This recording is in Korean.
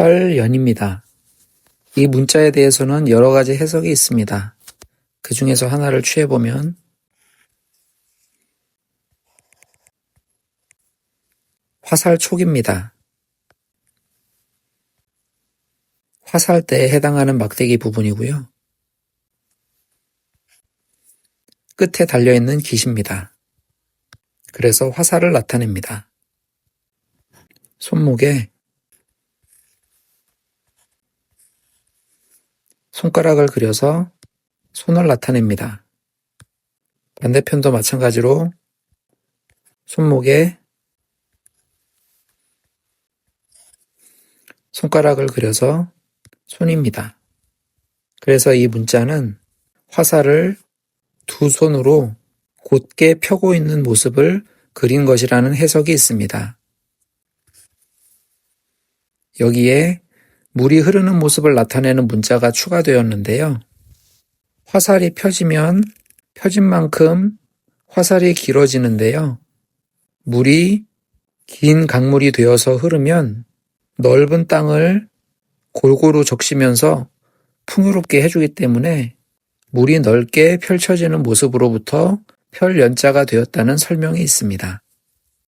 혈연입니다. 이 문자에 대해서는 여러 가지 해석이 있습니다. 그 중에서 하나를 취해보면 화살촉입니다. 화살대에 해당하는 막대기 부분이고요. 끝에 달려있는 깃입니다. 그래서 화살을 나타냅니다. 손목에 손가락을 그려서 손을 나타냅니다. 반대편도 마찬가지로 손목에 손가락을 그려서 손입니다. 그래서 이 문자는 화살을 두 손으로 곧게 펴고 있는 모습을 그린 것이라는 해석이 있습니다. 여기에 물이 흐르는 모습을 나타내는 문자가 추가되었는데요. 화살이 펴지면 펴진 만큼 화살이 길어지는데요. 물이 긴 강물이 되어서 흐르면 넓은 땅을 골고루 적시면서 풍요롭게 해주기 때문에 물이 넓게 펼쳐지는 모습으로부터 펼연자가 되었다는 설명이 있습니다.